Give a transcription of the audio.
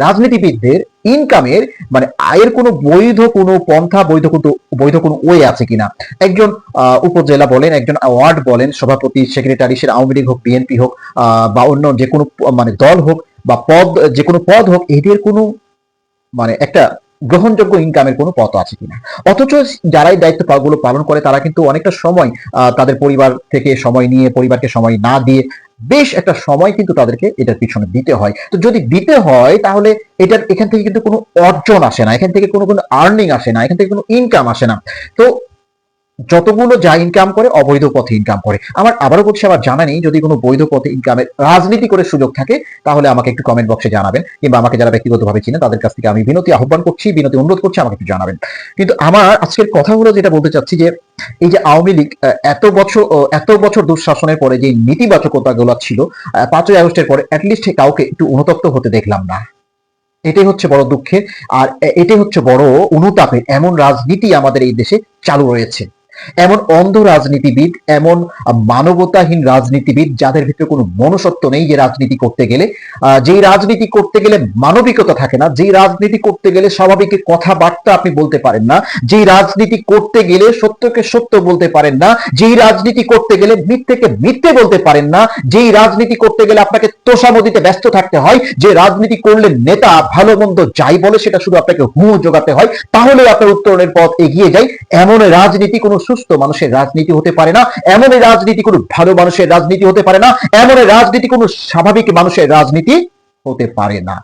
রাজনীতিবিদদের ইনকামের মানে আয়ের কোনো বৈধ কোনো পন্থা, বৈধ কোনো বৈধ কোনো ওয়ে আছে কিনা? একজন উপজেলা বলেন, একজন ওয়ার্ড বলেন, সভাপতি সেক্রেটারি সেটা আওয়ামী লীগ হোক, বিএনপি হোক বা অন্য যে কোনো মানে দল হোক, বা পদ, যে কোনো পদ হোক, এদের কোনো মানে একটা গ্রহণযোগ্য ইনকামের কোনো পথ আছে কিনা? অথচ যারাই দায়িত্ব পা- গুলো পালন করে, তারা কিন্তু অনেকটা সময় তাদের পরিবার থেকে সময় নিয়ে, পরিবারকে সময় না দিয়ে বেশ একটা সময় কিন্তু তাদেরকে এটার পিছনে দিতে হয়। তো যদি দিতে হয়, তাহলে এটার এখান থেকে কিন্তু কোনো অর্জন আসে না, এখান থেকে কোনো কোনো আর্নিং আসে না, এখান থেকে কোনো ইনকাম আসে না। তো যতগুলো যা ইনকাম করে, অবৈধ পথে ইনকাম করে। আমার আবারও বলছি, আমার জানা নেই, যদি কোনো বৈধ পথে ইনকামের রাজনীতি করে সুযোগ থাকে, তাহলে আমাকে একটু কমেন্ট বক্সে জানাবেন, কিংবা আমাকে যারা ব্যক্তিগতভাবে চিনেন তাদের কাছ থেকে আমি বিনতি আহ্বান করছি, বিনতি অনুরোধ করছি, আমাকে একটু জানাবেন। কিন্তু আমার আজকের কথা হলো যেটা বলতে চাচ্ছি যে এই যে আওয়ামী লীগ এত বছর এত বছর দুঃশাসনের পরে যে নেতিবাচকতা গুলো ছিল পাঁচই আগস্টের পরে অ্যাটলিস্ট কাউকে একটু অনুতপ্ত হতে দেখলাম না। এটাই হচ্ছে বড় দুঃখের, আর এটাই হচ্ছে বড় অনুতাপের এমন রাজনীতি আমাদের এই দেশে চালু রয়েছে। এমন অন্ধ রাজনীতিবিদ, এমন মানবতাহীন রাজনীতিবিদ যাদের ভিতরে কোনো মনুষ্যত্ব নেই যে রাজনীতি করতে গেলে। যেই রাজনীতি করতে গেলে মানবিকতা থাকে না, যেই রাজনীতি করতে গেলে স্বাভাবিক কথাবার্তা আপনি বলতে পারেন না, যেই রাজনীতি করতে গেলে সত্যকে সত্য বলতে পারেন না, যেই রাজনীতি করতে গেলে মিথ্যেকে মিথ্যে বলতে পারেন না, যেই রাজনীতি করতে গেলে আপনাকে তোষামদিতে ব্যস্ত থাকতে হয়, যে রাজনীতি করলে নেতা ভালো মন্দ যাই বলে সেটা শুধু আপনাকে হু জোগাতে হয় তাহলে আপনার উত্তরণের পথ এগিয়ে যায়। এমন রাজনীতি কোনো সুস্থ মানুষের রাজনীতি হতে পারে না। এমন রাজনীতি কোনো ভালো মানুষের রাজনীতি হতে পারে না। এমন রাজনীতি কোনো স্বাভাবিক মানুষের রাজনীতি হতে পারে না।